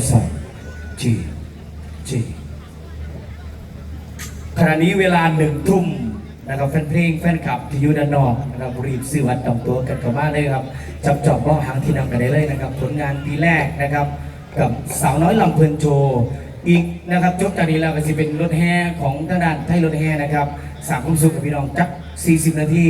ดใสจีจีขณะนี้เวลาหนึ่งทุ่มนะครับแฟนเพลงแฟนคลับที่อยู่ด้านนอกนะครับรีบซื้อวัดดองตัวกันกลับบ้านเลยครับจับจอบล่อหางที่นำกันได้เลยนะครับ ผลงานปีแรกนะครับ กับสาวน้อยลำเพลินโจอีกนะครับจบจากนี้เราก็จะเป็นรถแห่ของทางด้านไทยรถแห่นะครับสามคุณสุขพี่น้องจัก 40 นาที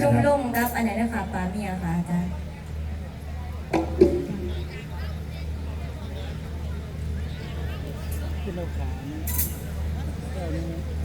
ชมรมรับอันไหนนะคะป้าเมียค่ะอาจารย์ ขึ้นเราขาเนี่ย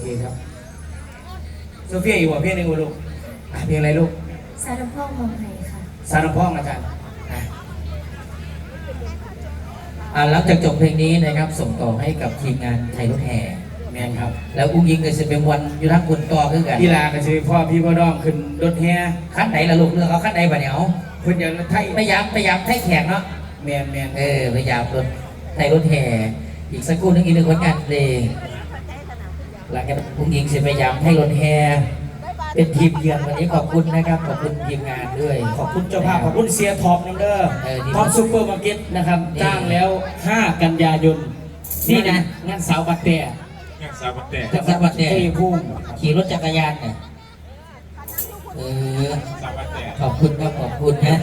เคครับโซเฟียอยู่ว่ะเพลงหนึงวะลูกเพลงอะไรลูกซารพ่องมองไหนค่ะซารพ่องอาจารย์ะอ่าหลังจากจบเพลงนี้นะครับ ส่งต่อให้กับทีมงานไทยรถแห่แมนครับ แล้วอุ้งยิงก็จะเป็นวันยุทธคุณต่อขึ้นกันพิลาก็จะมีพ่อพี่พ่อดองขึ้นรถแห่ขั้นไหนล่ะลูกเลือกเขาขั้นไหนบ่เนียวคเนอย่างไทยพยายามพยายามไทยแขกเนาะ แมนแมน เออพยายามรถไทยรถแห่อีกสักครู่นึงอีกหนึ่งคนกันเพลง หลังจากคุณหญิงสิพยายามให้รถแฮเป็นทีมเยือนวันนี้ขอบคุณนะครับ ขอบคุณทีมงานด้วย ขอบคุณเจ้าภาพขอบคุณเซียท็อปนัมเดอร์ท็อปซูเปอร์มาร์เก็ตนะครับ จ้างแล้ว 5 กันยายนนี่นะงานสาวบัตเตอร์งานสาวบัตเตะสาวบัตเตอร์เอพุ่งขี่รถจักรยานเนี่ยเออขอบคุณครับขอบคุณนะ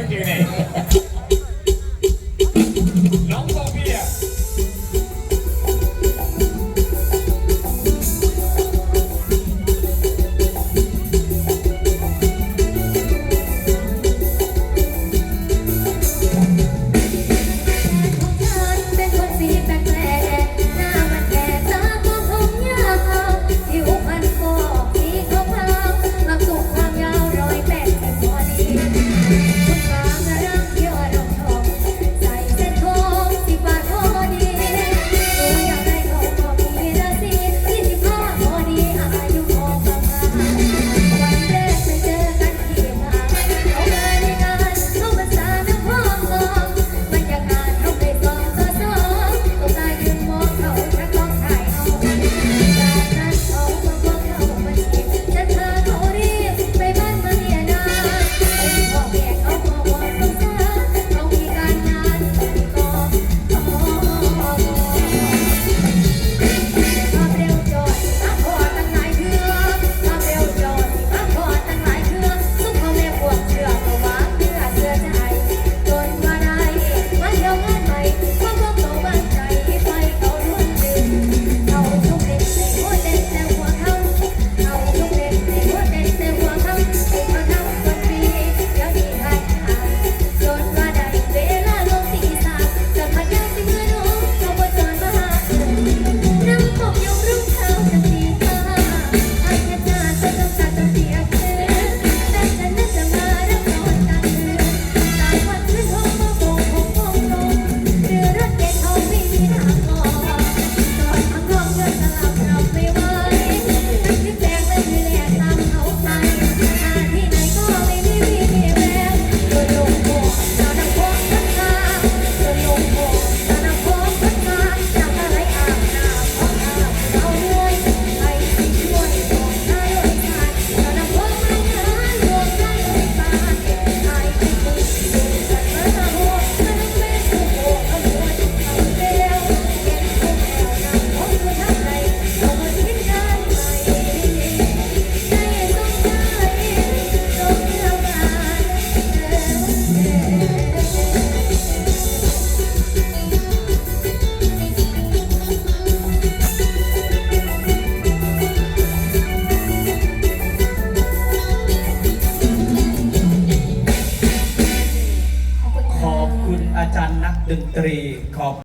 ขอบ